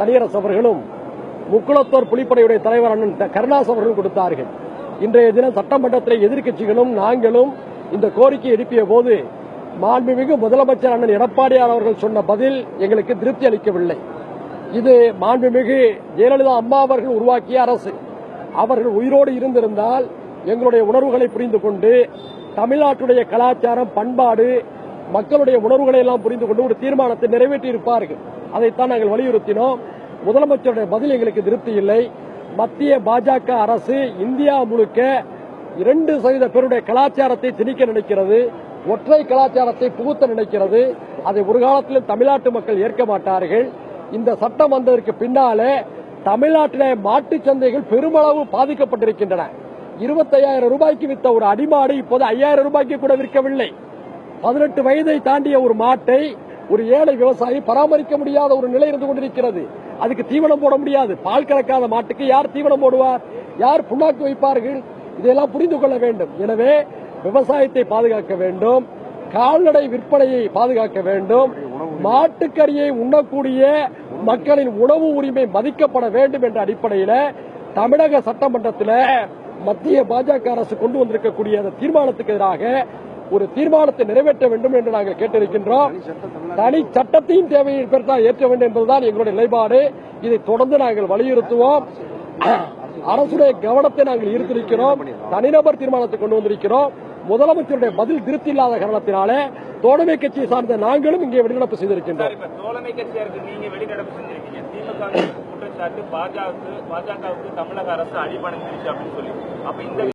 தனியரசு அவர்களும் முக்குளத்தோர் புலிப்படையுடைய தலைவர் அண்ணன் கருணாஸ் அவர்களும் கொடுத்தார்கள். இன்றைய தினம் சட்டமன்றத்தில் எதிர்க்கட்சிகளும் நாங்களும் இந்த கோரிக்கை எழுப்பிய போது மாண்புமிகு முதலமைச்சர் அண்ணன் எடப்பாடியார் அவர்கள் சொன்ன பதில் எங்களுக்கு திருப்தி அளிக்கவில்லை. இது மாண்புமிகு ஜெயலலிதா அம்மா அவர்கள் உருவாக்கிய அரசு. அவர்கள் உயிரோடு இருந்திருந்தால் எங்களுடைய உணர்வுகளை புரிந்து கொண்டு தமிழ்நாட்டுடைய கலாச்சாரம் பண்பாடு மக்களுடைய உணர்வுகளை எல்லாம் புரிந்து கொண்டு ஒரு தீர்மானத்தை நிறைவேற்றி இருப்பார்கள் அதைத்தான் நாங்கள் வலியுறுத்தினோம். முதலமைச்சருடைய பதில் எங்களுக்கு திருப்தி இல்லை. மத்திய பாஜக அரசு இந்தியா முழுக்க இரண்டு சதவீத பேருடைய கலாச்சாரத்தை திணிக்க நினைக்கிறது. ஒற்றை கலாச்சாரத்தை புகுத்த நினைக்கிறது. அதை ஒரு காலத்திலும் தமிழ்நாட்டு மக்கள் ஏற்க மாட்டார்கள். இந்த சட்டம் வந்ததற்கு பின்னாலே தமிழ்நாட்டிலே மாட்டுச் சந்தைகள் பெருமளவு பாதிக்கப்பட்டிருக்கின்றன. இருபத்தையாயிரம் ரூபாய்க்கு வித்த ஒரு அடிமாடு இப்போது ஐயாயிரம் ரூபாய்க்கு கூட விற்கவில்லை. பதினெட்டு வயதை தாண்டிய ஒரு மாட்டை ஒரு ஏழை விவசாயி பராமரிக்க முடியாத ஒரு நிலை இருந்து கொண்டிருக்கிறது. அதுக்கு தீவனம் போட முடியாது. பால் கறக்காத மாட்டுக்கு யார் தீவனம் போடுவார்? யார் புண்ணாக்கு வைப்பார்கள்? இதையெல்லாம் புரிந்து கொள்ள வேண்டும். எனவே விவசாயத்தை பாதுகாக்க வேண்டும். கால்நடை விற்பனையை பாதுகாக்க வேண்டும். மாட்டுக்கறியை உண்ணக்கூடிய மக்களின் உணவு உரிமை மதிக்கப்பட வேண்டும் என்ற அடிப்படையில் தமிழக சட்டமன்றத்தில் மத்திய பாஜக அரசு கொண்டு வந்திருக்கக்கூடிய அந்த தீர்மானத்துக்கு எதிராக ஒரு தீர்மானத்தை நிறைவேற்ற வேண்டும் என்று நாங்கள் கேட்டிருக்கின்றோம். தனி சட்டத்தையும் தேவையை பெற்றால் ஏற்ற வேண்டும் என்பதுதான் எங்களுடைய நிலைப்பாடு. இதை தொடர்ந்து நாங்கள் வலியுறுத்துவோம். அரசுடைய கவனத்தை நாங்கள் ஈர்த்திருக்கிறோம். தனிநபர் தீர்மானத்தை கொண்டு வந்திருக்கிறோம். முதலமைச்சருடைய பதில் திருப்தி இல்லாத காரணத்தினாலே தோழமை கட்சியை சார்ந்த நாங்களும் இங்கே வெளிநடப்பு செய்திருக்கின்றோம். சார் பாஜகவுக்கு பாஜகவுக்கு தமிழக அரசு அடிபணிஞ்சிருச்சு அப்படின்னு சொல்லி. அப்ப இந்த